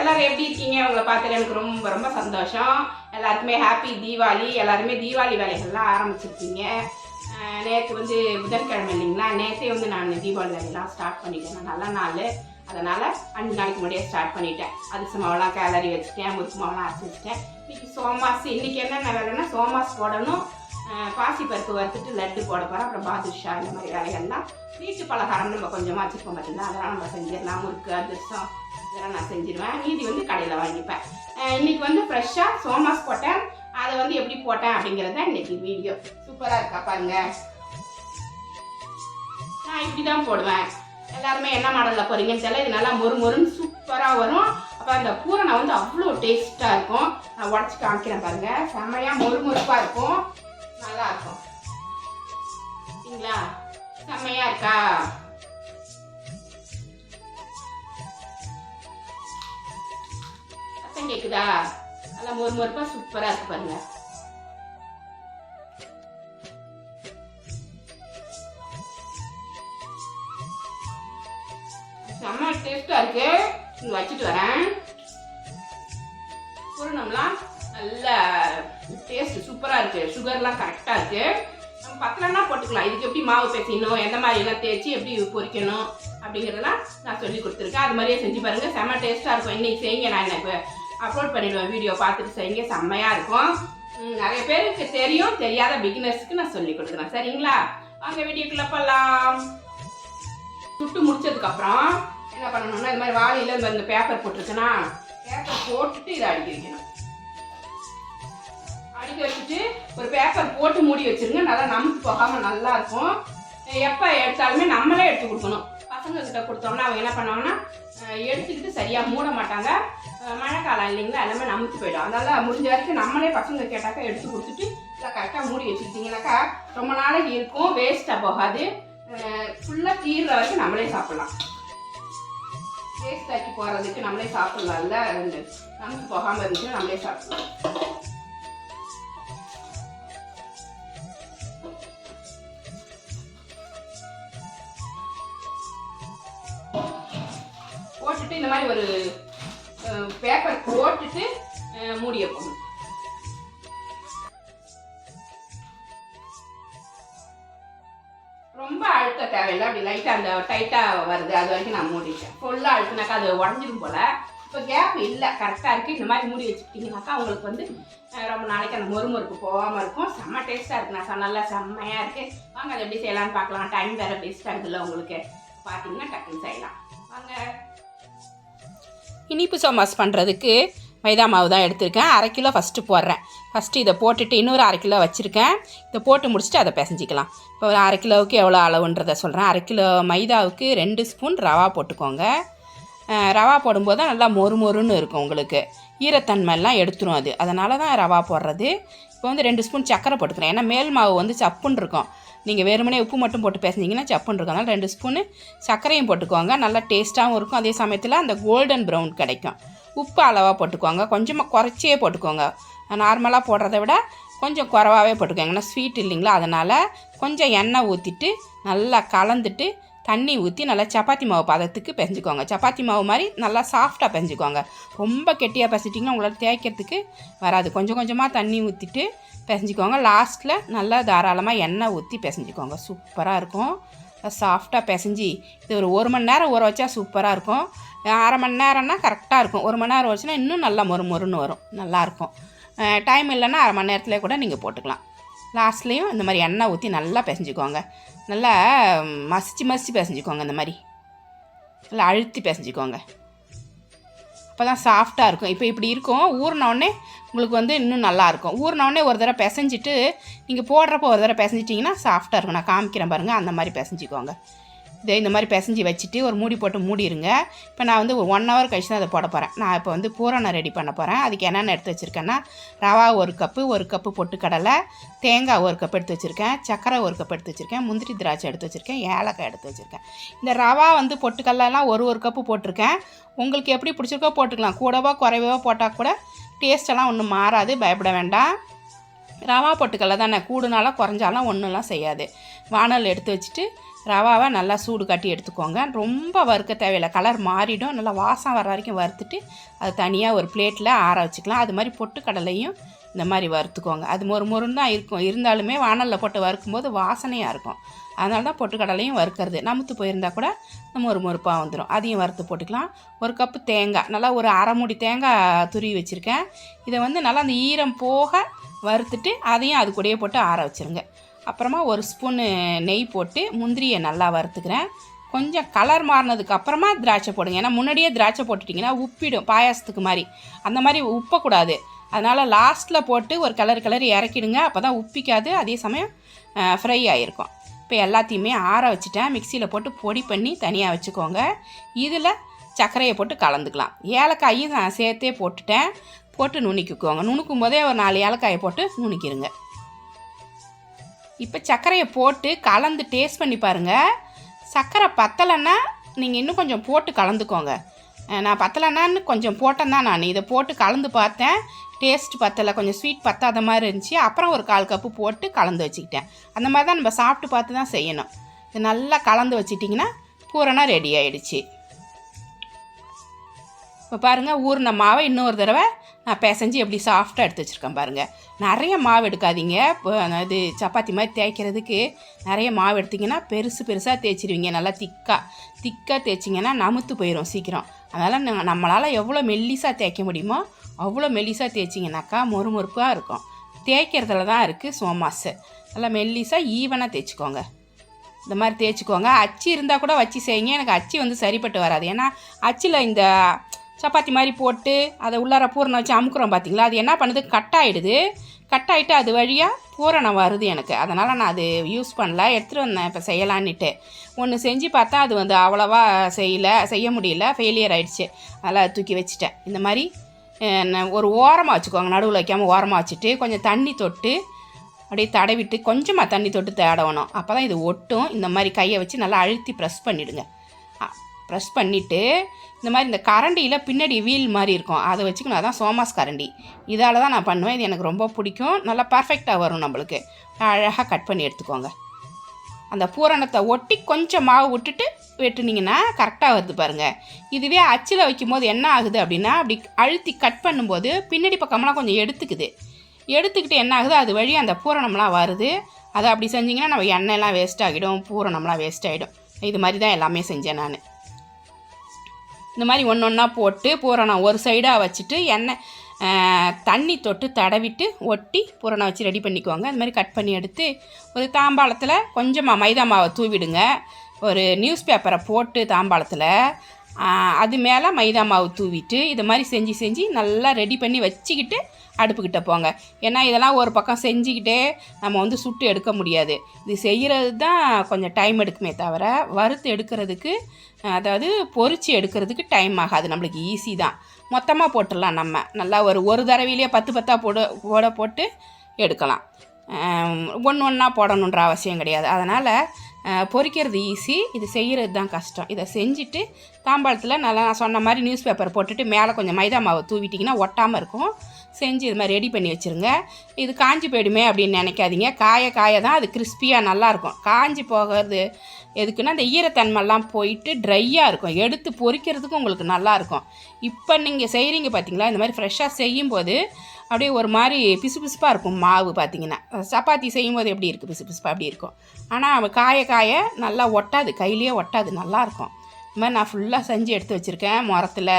எல்லாரும் எப்படி இருக்கீங்க? உங்களை பார்த்துட்டு எனக்கு ரொம்ப ரொம்ப சந்தோஷம். எல்லாருக்குமே ஹாப்பி தீபாவளி. எல்லாருமே தீபாவளி வேலைகள்லாம் ஆரம்பிச்சிருக்கீங்க. நேற்று வந்து புதன்கிழமை இல்லைங்களா? நேற்றே வந்து நான் தீபாவளி வேலையெல்லாம் ஸ்டார்ட் பண்ணிட்டேன். நல்ல நாள். அதனால் அஞ்சு நாளைக்கு முன்னாடியே ஸ்டார்ட் பண்ணிட்டேன். அரிசி மாவெல்லாம் கேலரி வச்சுட்டேன் முறுக்கு மாவெல்லாம் அரைச்சி வச்சுட்டேன். இன்னைக்கு சோமாஸ் இன்றைக்கி என்னென்ன வேலைன்னா சோமாஸ் போடணும். பாசி பருப்பு வறுத்துட்டு லட்டு போட போகிறோம் அப்புறம் பாதுஷா இந்த மாதிரி வேலைகள்லாம். வீட்டு பலகாரம் நம்ம கொஞ்சமாக வச்சுருக்கோம் பார்த்தீங்களா அதெல்லாம் நம்ம செஞ்சிடலாம். முறுக்கு அதிர்ஷ்டம் இதெல்லாம் நான் செஞ்சிருவேன். மீதி வந்து கடையில் வாங்கிப்பேன். இன்றைக்கி வந்து ஃப்ரெஷ்ஷாக சோமாஸ் போட்டேன். அதை வந்து எப்படி போட்டேன் அப்படிங்கிறது தான் இன்னைக்கு வீடியோ. சூப்பராக இருக்கா பாருங்க. நான் இப்படி தான் போடுவேன். எல்லாருமே என்ன மாடலில் போகிறீங்கன்னு தெரியல. இது நல்லா மொறு மொறுன்னு சூப்பராக வரும். அப்போ அந்த பூரணை வந்து அவ்வளோ டேஸ்ட்டாக இருக்கும். நான் உடச்சி காமிக்கிறேன் பாருங்கள் செம்மையாக மொறு மொறுப்பாக இருக்கும். நல்லா இருக்கும் சரிங்களா? செம்மையா இருக்கா? சத்தம் கேக்குதா? நல்லா மொறு மொறுப்பா சூப்பரா இருக்கு பாருங்க. செம்ம டேஸ்டா இருக்கு. வச்சுட்டு வரேன். பூரணம்லாம் நல்லா சூப்பராக இருக்குது சுகர்லாம் கரெக்டாக இருக்குது நம்ம பத்தலன்னா போட்டுக்கலாம். இதுக்கு எப்படி மாவு பேசிக்கணும்? எந்த மாதிரி எல்லாம் தேய்ச்சி எப்படி பொரிக்கணும் அப்படிங்கிறதெல்லாம் நான் சொல்லி கொடுத்துருக்கேன். அது மாதிரியே செஞ்சு பாருங்கள் செம்ம டேஸ்ட்டாக இருக்கும். இன்னைக்கு செய்யுங்க. நான் இப்போ அப்லோட் பண்ணிடுவேன். வீடியோ பார்த்துட்டு செய்யுங்க. செம்மையாக இருக்கும். நிறைய பேருக்கு தெரியும். தெரியாத பிகினர்ஸ்க்கு நான் சொல்லி கொடுக்குறேன். சரிங்களா? வாங்க வீடியோக்குள்ளே போகலாம் சுட்டு முடிச்சதுக்கப்புறம் என்ன பண்ணணும்னா இந்த மாதிரி வாழையில் இந்த இந்த பேப்பர் போட்டிருக்குன்னா பேப்பர் போட்டுட்டு இதை அடிக்க போட்டு மூடி வச்சிருங்க. நல்லா நமக்கு போகாமல் நல்லா இருக்கும். எப்போ எடுத்தாலுமே நம்மளே எடுத்து கொடுக்கணும். பசங்க கிட்ட கொடுத்தோம்னா அவங்க என்ன பண்ணுவாங்கன்னா எடுத்துக்கிட்டு சரியாக மூட மாட்டாங்க. மழை மழைக்காலம் இல்லைங்களா எல்லாமே நமக்கு போயிடும். அதனால முடிஞ்ச வரைக்கும் நம்மளே பசங்க கேட்டாக்கா எடுத்து கொடுத்துட்டு இல்லை கரெக்டாக மூடி வச்சுக்கிட்டிங்கனாக்கா ரொம்ப நாளைக்கு இருக்கும். வேஸ்ட்டாக போகாது. ஃபுல்லாக தீர்ற வரைக்கும் நம்மளே சாப்பிட்லாம். வேஸ்ட் ஆக்கி போகிறதுக்கு நம்மளே சாப்பிட்லாம்ல. இல்லை நமக்கு போகாமல் இருந்துச்சுன்னா நம்மளே சாப்பிட்லாம். மாதிரி ஒரு பேப்பர் போட்டுட்டு மூடி வைப்போம் ரொம்ப அழுத்த தேவையில்லை அப்படி லைட்டாக அந்த டைட்டாக வருது அது வரைக்கும் நான் மூடிட்டேன். ஃபுல்லாக அழுத்துனாக்கா அது உடஞ்சிரும் போல. இப்போ கேப் இல்லை கரெக்டாக இருக்குது இந்த மாதிரி மூடி வச்சுக்கிட்டிங்கனாக்கா உங்களுக்கு வந்து ரொம்ப நாளைக்கு அந்த மொறுமொறுப்பு போகாமல் இருக்கும். செம்ம டேஸ்ட்டாக இருக்குது நான் நல்லா செம்மையாக இருக்குது வாங்க அதை எப்படி செய்யலாம்னு பார்க்கலாம். டைம் வேறு வேஸ்ட் ஆகுதுல்ல உங்களுக்கு. பார்த்தீங்கன்னா டக்குன்னு செய்யலாம். வாங்க. இனிப்பு சோமாஸ் பண்ணுறதுக்கு மைதா மாவு தான் எடுத்திருக்கேன். அரை கிலோ ஃபஸ்ட்டு போடுறேன். ஃபஸ்ட்டு இதை போட்டுட்டு இன்னொரு அரை கிலோ வச்சுருக்கேன். இதை போட்டு முடிச்சுட்டு அதை பிசைஞ்சிக்கலாம். இப்போ ஒரு அரை கிலோவுக்கு எவ்வளோ அளவுன்றதை சொல்கிறேன் அரை கிலோ மைதாவுக்கு ரெண்டு ஸ்பூன் ரவா போட்டுக்கோங்க. ரவா போடும்போது தான் நல்லா மொறு மொறுன்னு இருக்கும் உங்களுக்கு. ஈரத்தன்மைலாம் எடுத்துரும் அது. அதனால தான் ரவா போடுறது. இப்போ வந்து ரெண்டு ஸ்பூன் சக்கரை போட்டுக்கிறேன். ஏன்னா மேல் மாவு வந்து சப்புன்னு இருக்கும். நீங்கள் வெறுமனே உப்பு மட்டும் போட்டு பேசுனீங்கன்னா சப்புன்னு இருக்கும் அதனால் ரெண்டு ஸ்பூனு சர்க்கரையும் போட்டுக்கோங்க நல்லா டேஸ்ட்டாகவும் இருக்கும். அதே சமயத்தில் அந்த கோல்டன் ப்ரௌன் கிடைக்கும். உப்பு அளவாக போட்டுக்கோங்க கொஞ்சமாக குறைச்சியே போட்டுக்கோங்க. நார்மலாக போடுறத விட கொஞ்சம் குறவாகவே போட்டுக்கோங்க. ஏன்னா ஸ்வீட் இல்லைங்களா? அதனால் கொஞ்சம் எண்ணெய் ஊற்றிட்டு நல்லா கலந்துட்டு தண்ணி ஊற்றி நல்லா சப்பாத்தி மாவு பதத்துக்கு பிசைஞ்சுக்கோங்க சப்பாத்தி மாவு மாதிரி நல்லா சாஃப்டாக பிசைஞ்சுக்கோங்க ரொம்ப கெட்டியாக பசிட்டிங்கன்னா உங்களால் தேய்க்கிறதுக்கு வராது. கொஞ்சம் கொஞ்சமாக தண்ணி ஊற்றிட்டு பிசைஞ்சுக்கோங்க லாஸ்ட்டில் நல்லா தாராளமாக எண்ணெய் ஊற்றி பிசைஞ்சுக்கோங்க. சூப்பராக இருக்கும். சாஃப்டாக பிசைஞ்சு இது ஒரு ஒரு மணி நேரம் ஊற வச்சா சூப்பராக இருக்கும். அரை மணி நேரம்னா கரெக்டாக இருக்கும். ஒரு மணி நேரம் வச்சுன்னா இன்னும் நல்லா மொறு மொறுன்னு வரும். நல்லாயிருக்கும் டைம் இல்லைன்னா அரை மணி நேரத்தில் கூட நீங்கள் போட்டுக்கலாம். லாஸ்ட்லேயும் இந்த மாதிரி எண்ணெய் ஊற்றி நல்லா பிசைஞ்சுக்கோங்க. நல்லா மசிச்சு மசிச்சு பிசைஞ்சுக்கோங்க இந்த மாதிரி. நல்லா அழுத்தி பிசைஞ்சுக்கோங்க. அப்போ தான் சாஃப்டாக இருக்கும். இப்போ இப்படி இருக்கும். ஊறினோடனே உங்களுக்கு வந்து இன்னும் நல்லாயிருக்கும் ஊறினோடனே ஒரு தடவை பிசைஞ்சிட்டு நீங்கள் போடுறப்போ ஒரு தடவை பிசைஞ்சிட்டிங்கன்னா சாஃப்டாக இருக்கும். நான் காமிக்கிறேன் பாருங்கள் அந்த மாதிரி பிசைஞ்சிக்கோங்க. இதை இந்த மாதிரி பிசைஞ்சு வச்சுட்டு ஒரு மூடி போட்டு மூடிடுங்க இப்போ நான் வந்து ஒரு ஒன் ஹவர் கழிச்சு தான் அதை போட போகிறேன் நான் இப்போ வந்து பூரணம் ரெடி பண்ண போகிறேன் அதுக்கு என்னென்ன எடுத்து வச்சுருக்கேன்னா ரவா ஒரு கப்பு ஒரு கப்பு பொட்டுக்கடலை தேங்காய் ஒரு கப் எடுத்து வச்சுருக்கேன் சக்கரை ஒரு கப் எடுத்து வச்சுருக்கேன் முந்திரி திராட்சை எடுத்து வச்சுருக்கேன் ஏலக்காய் எடுத்து வச்சுருக்கேன். இந்த ரவா வந்து பொட்டுக்கடலாம் ஒரு ஒரு கப்பு போட்டிருக்கேன். உங்களுக்கு எப்படி பிடிச்சிருக்கோ போட்டுக்கலாம். கூடவோ குறைவோ போட்டால் கூட டேஸ்டெல்லாம் ஒன்றும் மாறாது. பயப்பட வேண்டாம். ரவா பொட்டுக்கடலை தானே. கூடுனாலும் குறைஞ்சாலும் ஒன்றும்லாம் செய்யாது. வானல் எடுத்து வச்சுட்டு ரவாவை நல்லா சூடு காட்டி எடுத்துக்கோங்க. ரொம்ப வறுக்க தேவையில்லை. கலர் மாறிடும். நல்லா வாசம் வர வரைக்கும் வறுத்துட்டு அது தனியாக ஒரு பிளேட்டில் ஆற வச்சுக்கலாம். அது மாதிரி பொட்டுக்கடலையும் இந்த மாதிரி வறுத்துக்கோங்க. அது மொறு மொறுன்னு தான் இருக்கும். இருந்தாலுமே வானலில் போட்டு வறுக்கும்போது வாசனையாக இருக்கும். அதனால தான் பொட்டுக்கடலையும் வறுக்கிறது. நமுத்து போயிருந்தால் கூட நம்ம ஒரு மொறுப்பாக வந்துடும் அதையும் வறுத்து போட்டுக்கலாம். ஒரு கப்பு தேங்காய். நல்லா ஒரு அரை மூடி தேங்காய் துருவி வச்சுருக்கேன். இதை வந்து நல்லா அந்த ஈரம் போக வறுத்துட்டு அதையும் அது கூடயே போட்டு ஆற வச்சுருங்க. அப்புறமா ஒரு ஸ்பூனு நெய் போட்டு முந்திரியை நல்லா வறுத்துக்கிறேன். கொஞ்சம் கலர் மாறினதுக்கு அப்புறமா திராட்சை போடுங்க. ஏன்னா முன்னாடியே திராட்சை போட்டுட்டிங்கன்னா உப்பிடும் பாயாசத்துக்கு மாதிரி. அந்த மாதிரி உப்பக்கூடாது. அதனால் லாஸ்ட்டில் போட்டு ஒரு கலர் கலர் இறக்கிடுங்க. அப்போ தான் உப்பிக்காது. அதே சமயம் ஃப்ரை ஆகிருக்கும் இப்போ எல்லாத்தையுமே ஆற வச்சுட்டேன். மிக்சியில் போட்டு பொடி பண்ணி தனியாக வச்சுக்கோங்க. இதில் சர்க்கரையை போட்டு கலந்துக்கலாம். ஏலக்காயும் நான் சேர்த்தே போட்டுட்டேன். போட்டு நுணுக்கிக்கோங்க. நுணுக்கும் போதே ஒரு நாலு ஏலக்காயை போட்டு நுணுக்கிடுங்க இப்போ சர்க்கரையை போட்டு கலந்து டேஸ்ட் பண்ணி பாருங்கள் சர்க்கரை பத்தலைன்னா நீங்கள் இன்னும் கொஞ்சம் போட்டு கலந்துக்கோங்க. நான் பத்தலைன்னான்னு கொஞ்சம் போட்டேன் தான் நான். இதை போட்டு கலந்து பார்த்தேன். டேஸ்ட் பத்தலை கொஞ்சம் ஸ்வீட் பத்தாத மாதிரி இருந்துச்சு. அப்புறம் ஒரு கால் கப்பு போட்டு கலந்து வச்சுக்கிட்டேன். அந்த மாதிரி தான் நம்ம சாப்பிட்டு பார்த்து தான் செய்யணும். இது நல்லா கலந்து வச்சிட்டிங்கன்னா பூரணம் ரெடி ஆகிடுச்சு இப்போ பாருங்கள் ஊறின மாவை இன்னொரு தடவை நான் பிசைஞ்சு எப்படி சாஃப்டாக எடுத்து வச்சுருக்கேன் பாருங்கள் நிறைய மாவு எடுக்காதீங்க. இப்போ அது சப்பாத்தி மாதிரி தேய்க்கிறதுக்கு நிறைய மாவு எடுத்திங்கன்னா பெருசு பெருசாக தேய்ச்சிடுவீங்க நல்லா திக்காக திக்காக தேய்ச்சிங்கன்னா நமுத்து போயிடும் சீக்கிரம். அதனால் நம்மளால் எவ்வளோ மெல்லிசாக தேய்க்க முடியுமோ அவ்வளோ மெல்லிசாக தேய்ச்சிங்கனாக்கா மொறுமொறுப்பாக இருக்கும். தேய்க்கிறதுல தான் இருக்குது சோமாஸு. நல்லா மெல்லிசாக ஈவனாக தேய்ச்சிக்கோங்க. இந்த மாதிரி தேய்ச்சிக்கோங்க. அச்சு இருந்தால் கூட வச்சு செய்யுங்க. எனக்கு அச்சு வந்து சரிப்பட்டு வராது. ஏன்னா அச்சில் இந்த சப்பாத்தி மாதிரி போட்டு அதை உள்ளார பூரணம் வச்சு அமுக்குறோம் பார்த்தீங்களா அது என்ன பண்ணுது? கட் ஆகிடுது கட் ஆகிட்டு அது வழியாக பூரணம் வருது எனக்கு. அதனால் நான் அது யூஸ் பண்ணல. எடுத்துகிட்டு வந்தேன். இப்போ செய்யலான்னுட்டு. ஒன்று செஞ்சு பார்த்தா அது வந்து அவ்வளோவா செய்யலை. செய்ய முடியல. ஃபெயிலியர் ஆகிடுச்சு அதெல்லாம் தூக்கி வச்சுட்டேன். இந்த மாதிரி ஒரு ஓரமாக வச்சுக்கோங்க. நடுவில் வைக்காமல் ஓரமாக வச்சுட்டு கொஞ்சம் தண்ணி தொட்டு அப்படியே தடவிட்டு கொஞ்சமாக தண்ணி தொட்டு தடவணும் அப்போ தான் இது ஒட்டும். இந்த மாதிரி கையை வச்சு நல்லா அழுத்தி ப்ரெஸ் பண்ணிவிடுங்க ப்ரெஸ் பண்ணிவிட்டு இந்த மாதிரி இந்த கரண்டியில் பின்னாடி வீல் மாதிரி இருக்கும். அதை வச்சுக்கணும். அதான் சோமாஸ் கரண்டி. இதால் தான் நான் பண்ணுவேன். இது எனக்கு ரொம்ப பிடிக்கும். நல்லா பர்ஃபெக்டாக வரும் நம்மளுக்கு. அழகாக கட் பண்ணி எடுத்துக்கோங்க. அந்த பூரணத்தை ஒட்டி கொஞ்சம் மாவு விட்டுட்டு வெட்டுனீங்கன்னா கரெக்டாக வருது பாருங்கள் இதுவே அச்சில் வைக்கும்போது என்ன ஆகுது அப்படின்னா அப்படி அழுத்தி கட் பண்ணும்போது பின்னாடி பக்கம்லாம் கொஞ்சம் எடுத்துக்குது. எடுத்துக்கிட்டு என்ன ஆகுது? அது வழி அந்த பூரணம்லாம் வருது. அதை அப்படி செஞ்சிங்கன்னா நம்ம எண்ணெய்லாம் வேஸ்ட் ஆகிடும். பூரணம்லாம் வேஸ்ட் ஆகிடும். இது மாதிரி தான் எல்லாமே செஞ்சேன் நான். இந்த மாதிரி ஒன்று ஒன்றா போட்டு பூரணம் ஒரு சைடாக வச்சுட்டு எண்ணெய் தண்ணி தொட்டு தடவிட்டு ஒட்டி பூரணம் வச்சு ரெடி பண்ணிக்கோங்க அது மாதிரி கட் பண்ணி எடுத்து ஒரு தாம்பாளத்தில் கொஞ்சமாக மைதா மாவை தூவிடுங்க. ஒரு நியூஸ் பேப்பரை போட்டு தாம்பாளத்தில் அது மேலே மைதா மாவு தூவிட்டு இது மாதிரி செஞ்சு செஞ்சு நல்லா ரெடி பண்ணி வச்சுக்கிட்டு அடுப்புக்கிட்ட போங்க. ஏன்னா இதெல்லாம் ஒரு பக்கம் செஞ்சுக்கிட்டே நம்ம வந்து சுட்டு எடுக்க முடியாது. இது செய்கிறது தான் கொஞ்சம் டைம் எடுக்குமே தவிர வறுத்து எடுக்கிறதுக்கு அதாவது பொறிச்சு எடுக்கிறதுக்கு டைம் ஆகாது. நம்மளுக்கு ஈஸி தான். மொத்தமாக போட்டுடலாம் நம்ம. நல்லா ஒரு ஒரு தடவையிலேயே பத்து பத்தாக போட போட போட்டு எடுக்கலாம். ஒன்று ஒன்றா போடணுன்ற அவசியம் கிடையாது. அதனால் பொறிக்கிறது ஈஸி இது செய்கிறது தான் கஷ்டம். இதை செஞ்சுட்டு தாம்பாளத்தில் நல்லா நான் சொன்ன மாதிரி நியூஸ் பேப்பர் போட்டுட்டு மேலே கொஞ்சம் மைதா மாவை தூவிட்டிங்கன்னா ஒட்டாமல் இருக்கும். செஞ்சு இது மாதிரி ரெடி பண்ணி வச்சுருங்க. இது காஞ்சி போயிடுமே அப்படின்னு நினைக்காதீங்க. காய காய தான் அது கிறிஸ்பியாக நல்லாயிருக்கும். காஞ்சி போகிறது எதுக்குன்னா அந்த ஈரத்தன்மைலாம் போயிட்டு ட்ரையாக இருக்கும். எடுத்து பொறிக்கிறதுக்கும் உங்களுக்கு நல்லாயிருக்கும். இப்போ நீங்கள் செய்கிறீங்க பார்த்தீங்களா? இந்த மாதிரி ஃப்ரெஷ்ஷாக செய்யும்போது அப்படியே ஒரு மாதிரி பிசுபிசுப்பாக இருக்கும் மாவு பார்த்தீங்கன்னா. சப்பாத்தி செய்யும்போது எப்படி இருக்குது பிசுபிசுப்பாக அப்படி இருக்கும். ஆனால் காய காய நல்லா ஒட்டாது. கையிலேயே ஒட்டாது. நல்லாயிருக்கும். இது மாதிரி நான் ஃபுல்லாக செஞ்சு எடுத்து வச்சுருக்கேன். முரத்தில்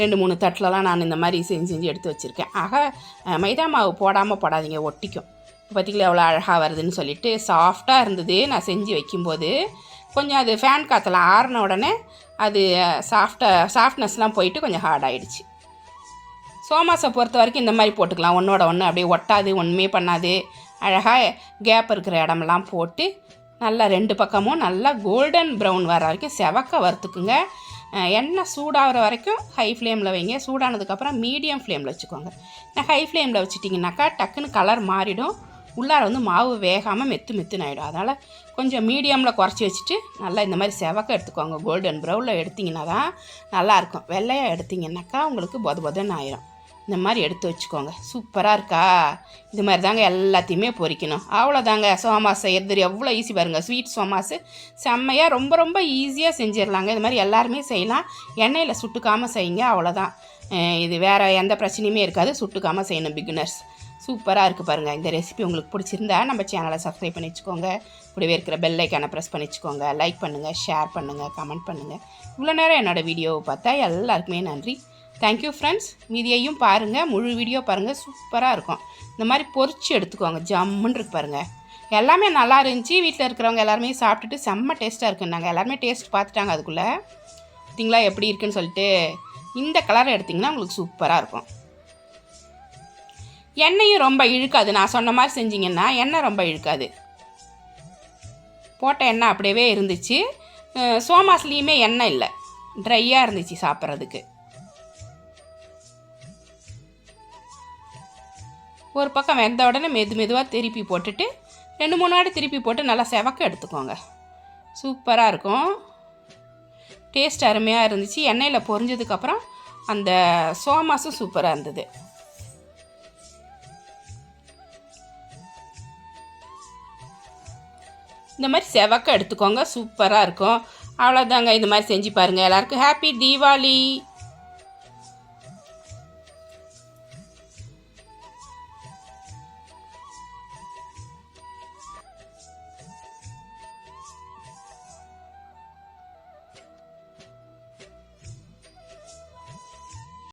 ரெண்டு மூணு தட்டிலலாம் நான் இந்த மாதிரி செஞ்சு செஞ்சு எடுத்து வச்சுருக்கேன். ஆக மைதா மாவு போடாமல் போடாதீங்க ஒட்டிக்கும். பார்த்திங்களா எவ்வளோ அழகாக வருதுன்னு சொல்லிட்டு சாஃப்டாக இருந்தது நான் செஞ்சு வைக்கும்போது. கொஞ்சம் அது ஃபேன் காற்றுல ஆறின உடனே அது சாஃப்டாக சாஃப்ட்னஸ்லாம் போயிட்டு கொஞ்சம் ஹார்ட் ஆகிடுச்சு சோமாசை பொறுத்த வரைக்கும் இந்த மாதிரி போட்டுக்கலாம். ஒன்றோட ஒன்று அப்படியே ஒட்டாது ஒன்றுமே பண்ணாது. அழகாக கேப் இருக்கிற இடமெல்லாம் போட்டு நல்லா ரெண்டு பக்கமும் நல்லா கோல்டன் ப்ரௌன் வர வரைக்கும் செவக்க வறுத்துக்குங்க. எண்ணெய் சூடாகிற வரைக்கும் ஹை ஃப்ளேமில் வைங்க. சூடானதுக்கப்புறம் மீடியம் ஃப்ளேமில் வச்சுக்கோங்க. நான் ஹை ஃப்ளேமில் வச்சுட்டிங்கனாக்கா டக்குன்னு கலர் மாறிடும். உள்ளார வந்து மாவு வேகாமல் மெத்து மெத்துன்னு ஆகிடும் அதனால் கொஞ்சம் மீடியமில் குறைச்சி வச்சுட்டு நல்லா இந்த மாதிரி செவக்க எடுத்துக்கோங்க. கோல்டன் ப்ரௌனில் எடுத்திங்கன்னா தான் நல்லாயிருக்கும். வெள்ளையாக எடுத்திங்கனாக்கா உங்களுக்கு பொத பொதன்னு ஆயிரும். இந்த மாதிரி எடுத்து வச்சுக்கோங்க. சூப்பராக இருக்கா? இது மாதிரி தாங்க எல்லாத்தையுமே பொறிக்கணும். அவ்வளோதாங்க சோமாஸ் செய்கிறது எவ்வளோ ஈஸி பாருங்க. ஸ்வீட் சோமாஸ். செம்மையாக ரொம்ப ரொம்ப ஈஸியாக செஞ்சிடலாங்க. இது மாதிரி எல்லாருமே செய்யலாம். எண்ணெயில் சுட்டுக்காமல் செய்யுங்க. அவ்வளோதான் இது வேறு எந்த பிரச்சனையுமே இருக்காது. சுட்டுக்காமல் செய்யணும் பிகினர்ஸ் சூப்பராக இருக்குது பாருங்கள் இந்த ரெசிபி உங்களுக்கு பிடிச்சிருந்தா நம்ம சேனலை சப்ஸ்கிரைப் பண்ணி வச்சுக்கோங்க. கூடவே இருக்கிற பெல் ஐக்கானை ப்ரெஸ் பண்ணி வச்சுக்கோங்க. லைக் பண்ணுங்கள் ஷேர் பண்ணுங்கள் கமெண்ட் பண்ணுங்கள் இவ்வளோ நேரம் என்னோடய வீடியோவை பார்த்தா எல்லாருக்குமே நன்றி. தேங்க்யூ ஃப்ரெண்ட்ஸ் மீதியையும் பாருங்கள் முழு வீடியோ பாருங்கள் சூப்பராக இருக்கும். இந்த மாதிரி பொறிச்சு எடுத்துக்கோங்க. ஜம்முன்னு இருக்கு பாருங்கள் எல்லாமே நல்லா இருந்துச்சு. வீட்டில் இருக்கிறவங்க எல்லாருமே சாப்பிட்டுட்டு செம்ம டேஸ்ட்டாக இருக்குன்னாங்க எல்லாருமே டேஸ்ட் பார்த்துட்டாங்க அதுக்குள்ளே. பார்த்தீங்களா எப்படி இருக்குன்னு சொல்லிட்டு இந்த கலர் எடுத்திங்கன்னா உங்களுக்கு சூப்பராக இருக்கும். எண்ணெயும் ரொம்ப இழுக்காது. நான் சொன்ன மாதிரி செஞ்சிங்கன்னா எண்ணெய் ரொம்ப இழுக்காது. போட்ட எண்ணெய் அப்படியே இருந்துச்சு. சோமாஸ்லேயுமே எண்ணெய் இல்லை. ட்ரையாக இருந்துச்சு சாப்பிட்றதுக்கு. ஒரு பக்கம் வெந்த உடனே மெது மெதுவாக திருப்பி போட்டுட்டு ரெண்டு மூணு வாட்டி திருப்பி போட்டு நல்லா செவக்க எடுத்துக்கோங்க. சூப்பராக இருக்கும். டேஸ்ட் அருமையாக இருந்துச்சு. எண்ணெயில் பொரிஞ்சதுக்கப்புறம் அந்த சோமாஸும் சூப்பராக இருந்தது. இந்த மாதிரி செவக்க எடுத்துக்கோங்க. சூப்பராக இருக்கும். அவ்வளோதாங்க இந்த மாதிரி செஞ்சு பாருங்கள் எல்லாருக்கும் ஹாப்பி தீபாவளி.